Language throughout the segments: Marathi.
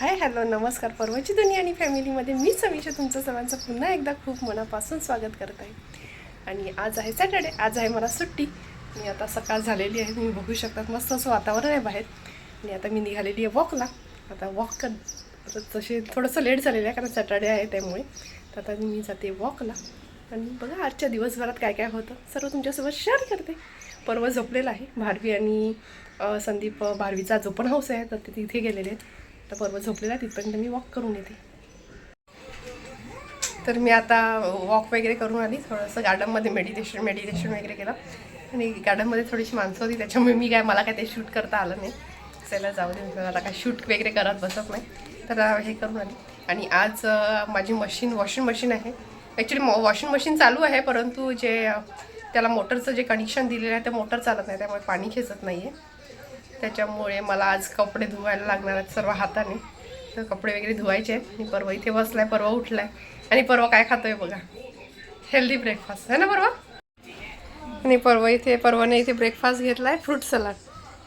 हाय हॅलो नमस्कार परवाची दुनिया आणि फॅमिलीमध्ये मी समीक्षा तुमचं सर्वांचं पुन्हा एकदा खूप मनापासून स्वागत करत. आहे आणि आज आहे सॅटर्डे आज आहे मला सुट्टी. मी आता सकाळ झालेली आहे तुम्ही बघू शकतात मस्त असं वातावरण आहे बाहेर. आणि आता मी निघालेली आहे वॉकला आता वॉक कर आता तसे थोडंसं लेट झालेलं आहे कारण सॅटर्डे आहे त्यामुळे. तर आता मी जाते वॉकला आणि बघा आजच्या दिवसभरात काय काय होतं सर्व तुमच्यासोबत शेअर करते. परवा झोपलेला आहे भारवी आणि संदीप भारवीचा जो पण हाऊस आहे तर ते तिथे गेलेले आहेत. तर परवा झोपलेला तिथपर्यंत मी वॉक करून येते. तर मी आता वॉक वगैरे करून आली. थोडंसं गार्डनमध्ये मेडिटेशन मेडिटेशन वगैरे केलं. आणि गार्डनमध्ये थोडीशी माणसं होती त्याच्यामुळे मी काय मला काय ते शूट करता आलं नाही. चला जाऊ दे आता काय शूट वगैरे करत बसत नाही. तर हे करून आली. आणि आज माझी मशीन वॉशिंग मशीन आहे. ॲक्च्युली वॉशिंग मशीन चालू आहे परंतु जे त्याला मोटरचं जे कनेक्शन दिलेलं आहे ते मोटर चालत नाही. त्यामुळे पाणी खेचत नाही आहे त्याच्यामुळे मला आज कपडे धुवायला लागणार आहेत सर्व हाताने. तर कपडे वगैरे धुवायचे आहेत. आणि परवा इथे बसलाय परवा उठलाय. आणि परवा काय खातोय बघा. हेल्दी ब्रेकफास्ट आहे ना परवा? आणि परवा इथे परवाने इथे ब्रेकफास्ट घेतलाय फ्रूट सलाड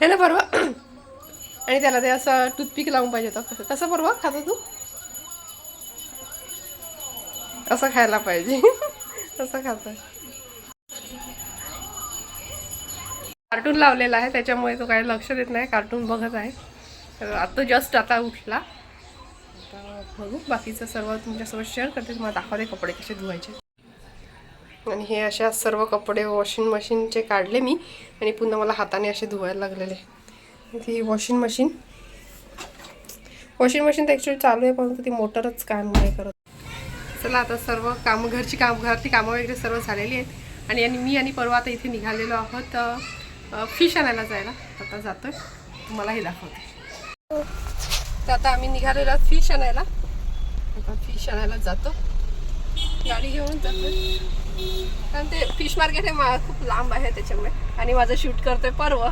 है ना परवा? आणि त्याला ते असं टूथपिक लावून पाहिजे होतं. कसं परवा? खातो तू? असं खायला पाहिजे. असं खातं कार्टून लावलेला आहे त्याच्यामुळे तो काही लक्ष देत नाही. कार्टून बघत आहे. तर आता जस्ट आता उठला. आता बघू बाकीचं सर्व तुमच्यासोबत शेअर करते. तुम्हाला दाखवते कपडे कसे धुवायचे. आणि हे अशा सर्व कपडे वॉशिंग मशीनचे काढले मी. आणि पुन्हा मला हाताने असे धुवायला लागलेले. ती वॉशिंग मशीन वॉशिंग मशीन तर ॲक्च्युली चालू आहे परंतु ती मोटरच काम नाही करत. चला आता सर्व कामं घरची काम घरातली कामं वगैरे सर्व झालेली आहेत. आणि आणि मी आणि परवा आता इथे निघालेलो आहोत. फिश आणायला जायला. आता जातोय. तुम्हाला हे दाखवते. तर आता आम्ही निघालेलो आहोत फिश आणायला. आता फिश आणायला जातो. गाडी घेऊन जातो कारण ते फिश मार्केट हे मा खूप लांब आहे त्याच्यामुळे. आणि माझं शूट करतोय परवा.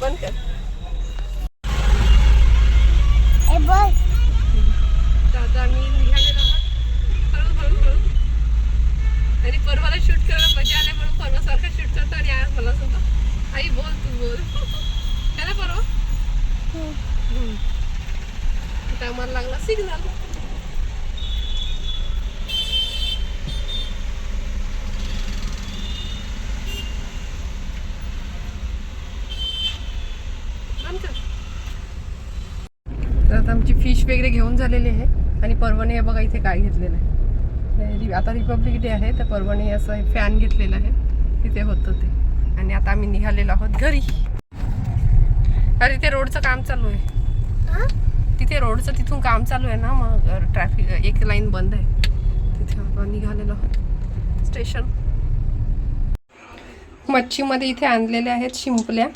बंद कर. आम्हाला लागला. सिग्नल तर आता आमची फिश वगैरे घेऊन झालेली आहे. आणि परवाने हे बघा इथे काय घेतलेलं आहे. आता रिपब्लिक डे आहे तर परवाने असं फॅन घेतलेलं आहे. तिथे होतं ते. आणि आता आम्ही निघालेलो आहोत घरी. अरे तिथे रोडचं काम चालू आहे. तिथे रोडचं तिथून काम चालू आहे ना मग ट्रॅफिक एक लाईन बंद आहे. तिथे आपण निघालेलो आहोत. स्टेशन मच्छीमध्ये इथे आणलेल्या आहेत शिंपल्या.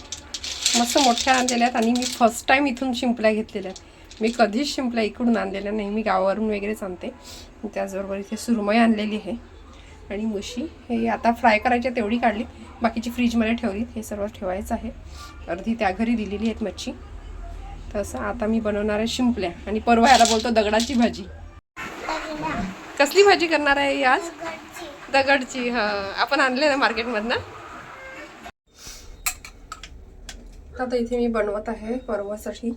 मस्त मोठ्या आणलेल्या आहेत आणि मी फर्स्ट टाईम इथून शिंपल्या घेतलेल्या आहेत. मी कधीच शिंपल्या इकडून आणलेल्या नाही. मी गावावरून वगैरेच आणते. त्याचबरोबर इथे सुरमई आणलेली आहे. आणि मुशी हे आता फ्राय करायची तेवढी काढली. बाकीची फ्रीजमध्ये ठेवली. हे सर्व ठेवायचं आहे. अर्धी त्या घरी दिलेली आहेत मच्छी. तसं आता मी बनवणार आहे शिंपल्या. आणि परवा याला बोलतो दगडाची भाजी. कसली भाजी करणार आहे आज? दगडची हा. आपण आणले ना मार्केटमधनं? आता इथे मी बनवत आहे परवासाठी.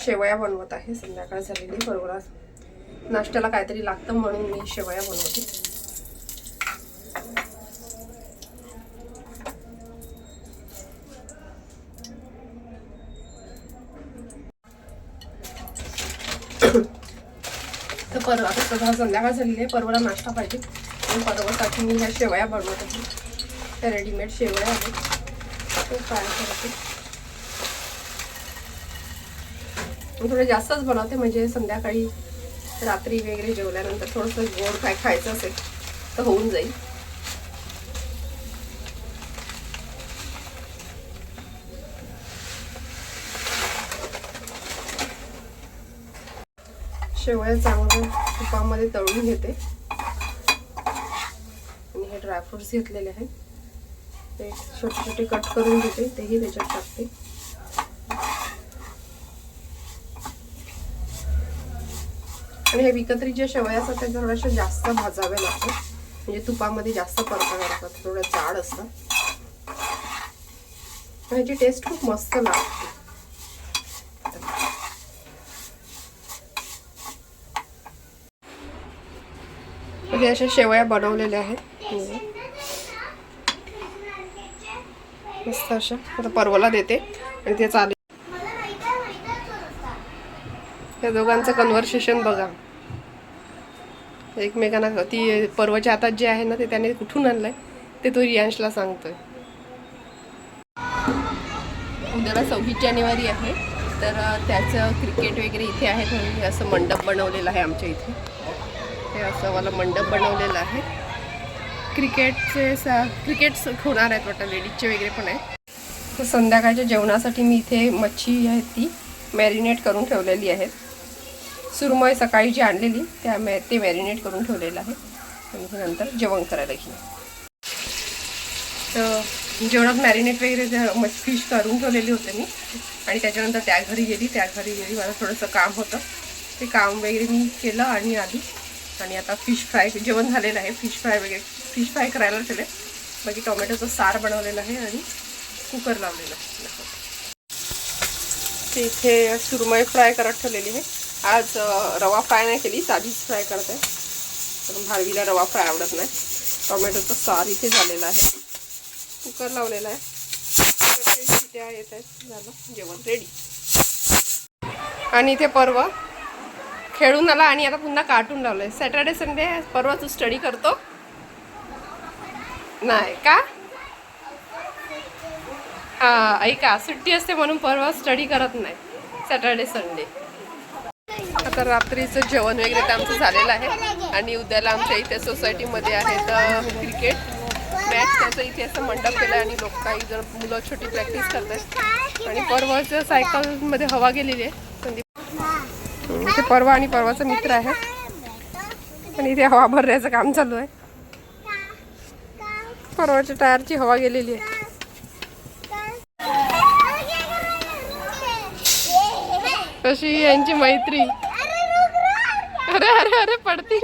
शेवया बनवत आहे. संध्याकाळ झालेली परवा नाश्त्याला काहीतरी लागतं म्हणून मी शेवया बनवते. तर परवा आता सगळं संध्याकाळ झालेली आहे परवाला नाश्ता पाहिजे. आणि परवासाठी मी ह्या शेवया बनवत आहे. त्या रेडीमेड शेवया आहेत. ते फ्राय करते. मी थोडं जास्तच बनवते म्हणजे संध्याकाळी रात्री वगैरे जेवल्यानंतर थोडंसं गोड काय खायचं असेल तर होऊन जाईल. शेवया चांगलं तुपामध्ये तळून घेते. आणि हे ड्रायफ्रुट्स घेतलेले आहेत. ते छोटे छोटे कट करून घेते तेही त्याच्यात टाकते. आणि हे विकत्री जे शेवया असतात त्या थोड्याशा जास्त भाजाव्या लागतात. म्हणजे तुपामध्ये जास्त परताव्या लागतात थोडं जाड असतात. ह्याची टेस्ट खूप मस्त लागते. हे अशा शेवया बनवलेल्या आहेत. हो. मस्त अशा. आता परवाला देते. आणि ते चालेल. त्या दोघांचं कन्व्हर्सेशन बघा. एकमेकांना ती पर्वच्या हातात जे आहे ना ते त्याने कुठून आणलंय ते तो रियांशला सांगतोय. उद्याला सव्वीस जानेवारी आहे. तर त्याचं क्रिकेट वगैरे इथे आहे म्हणून असं मंडप बनवलेलं आहे आमच्या इथे. हे असं मला मंडप बनवलेलं आहे. क्रिकेटचे स क्रिकेट होणार आहेत वाटतं लेडीजचे वगैरे पण आहे तर संध्याकाळच्या जेवणासाठी मी इथे मच्छी आहे ती मॅरिनेट करून ठेवलेली आहे. सुरमय सकाळी जी आणलेली त्या मॅ ते मॅरिनेट करून ठेवलेलं आहे. आणि नंतर जेवण करायला घेईन तर जेवणात मॅरिनेट वगैरे ते फिश करून ठेवलेली होते मी आणि त्याच्यानंतर त्या घरी गेली त्या घरी गेली मला थोडंसं काम होतं. ते काम वगैरे मी केलं आणि आधी आणि आता फिश फ्राय जेवण झालेलं आहे. फिश फ्राय वगैरे फिश फ्राय करायला ठेवले. बाकी टोमॅटोचं सार बनवलेलं आहे आणि कुकर लावलेलं आहे. इथे सुरमई फ्राय करत ठेवलेली आहे. आज रवा फ्राय नाही केली साधीच फ्राय करते कारण भारवीला रवा फ्राय आवडत नाही. टोमॅटोचं सार इथे झालेलं आहे. कुकर लावलेला आहे. तर शिट्या येत आहेत झालं. जेवण रेडी आणि इथे परवा. खेळून आला आणि आता पुन्हा कार्टून लावलंय. सॅटर्डे संडे परवा तू स्टडी करतो. नाही का? हां ऐका. सुट्टी असते म्हणून परवा स्टडी करत नाही. सॅटर्डे संडे आता रात्रीचं जेवण वगैरे तर आमचं झालेलं आहे. आणि उद्याला आमच्या इथे सोसायटीमध्ये आहेत क्रिकेट मॅच त्याचं इथे असं मंडप केलं आणि लोक काही जण मुलं छोटी प्रॅक्टिस करतात आणि परवाचं सायकलमध्ये हवा गेलेली आहे. इथे परवा आणि परवाचा मित्र आहे. आणि इथे हवा भरण्याचं काम चालू आहे. परवाच्या टायरची हवा गेलेली आहे. कशी यांची मैत्री? अरे अरे अरे पडती.